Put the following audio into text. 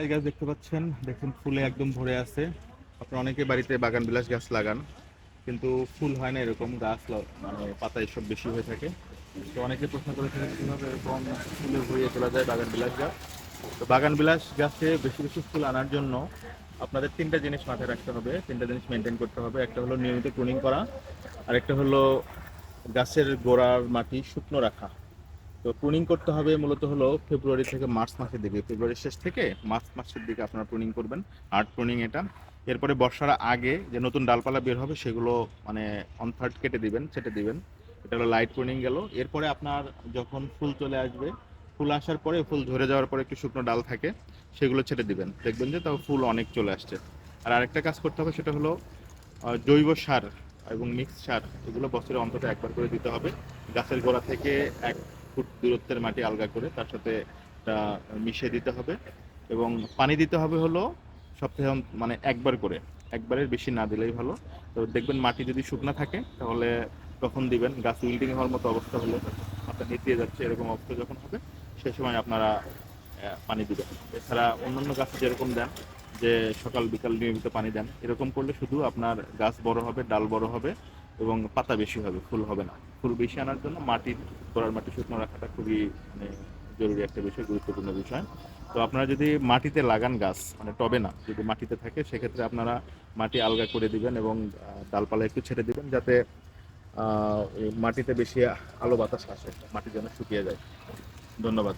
এই গাছ দেখতে পাচ্ছেন? দেখুন, ফুলে একদম ভরে আছে। আপনারা অনেকে বাড়িতে বাগান বিলাস গাছ লাগান, কিন্তু ফুল হয় না এরকম, গাছ মানে পাতা এসব বেশি হয়ে থাকে। তো অনেকে প্রশ্ন করে থাকে, কীভাবে এরকম ফুলে ভরিয়ে তোলা যায় বাগান বিলাস গাছ? তো বাগান বিলাস গাছে বেশি বেশি ফুল আনার জন্য আপনাদের তিনটা জিনিস মাথায় রাখতে হবে। তিনটা জিনিস মেনটেন করতে হবে। একটা হলো নিয়মিত প্রুনিং করা আর একটা হলো গাছের গোড়ার মাটি শুকনো রাখা। তো প্রুনিং করতে হবে মূলত হলো ফেব্রুয়ারি থেকে মার্চ মাসের দিকে। ফেব্রুয়ারির শেষ থেকে মার্চ মাসের দিকে আপনারা প্রুনিং করবেন আর্ট প্রুনিং এটা। এরপরে বর্ষার আগে যে নতুন ডালপালা বের হবে সেগুলো মানে অন থার্ড কেটে দিবেন, ছেটে দিবেন। এটা হলো লাইট প্রুনিং গেল। এরপরে আপনার যখন ফুল চলে আসবে, ফুল আসার পরে ফুল ঝরে যাওয়ার পরে একটু শুকনো ডাল থাকে, সেগুলো ছেটে দিবেন। দেখবেন যে তাও ফুল অনেক চলে আসছে। আর আরেকটা কাজ করতে হবে সেটা হলো জৈব সার এবং মিক্স সার, এগুলো বছরে অন্তত একবার করে দিতে হবে। গাছের গোড়া থেকে এক ফুট দূরত্বের মাটি আলগা করে তার সাথে এটা মিশিয়ে দিতে হবে এবং পানি দিতে হবে হলো সপ্তাহে মানে একবার করে। একবারের বেশি না দিলেই ভালো। তো দেখবেন মাটি যদি শুকনো থাকে তাহলে তখন দিবেন। গাছ উইল্ডিং হওয়ার মতো অবস্থা হলে আপনার নিতিয়ে যাচ্ছে এরকম অবস্থা যখন হবে, সে সময় আপনারা পানি দিবেন। এছাড়া অন্যান্য গাছে যেরকম দেন যে সকাল বিকাল নিয়মিত পানি দেন, এরকম করলে শুধু আপনার গাছ বড় হবে, ডাল বড় হবে এবং পাতা বেশি হবে, ফুল হবে না। ফুল বেশি আনার জন্য মাটির, গোড়ার মাটি শুকনো রাখাটা খুবই মানে জরুরি একটা বিষয়, গুরুত্বপূর্ণ বিষয়। তো আপনারা যদি মাটিতে লাগান গাছ মানে টবে না, যদি মাটিতে থাকে, সেক্ষেত্রে আপনারা মাটি আলগা করে দিবেন এবং ডালপালা একটু ছেড়ে দিবেন যাতে মাটিতে বেশি আলো বাতাস আসে, মাটি যেন শুকিয়ে যায়। ধন্যবাদ।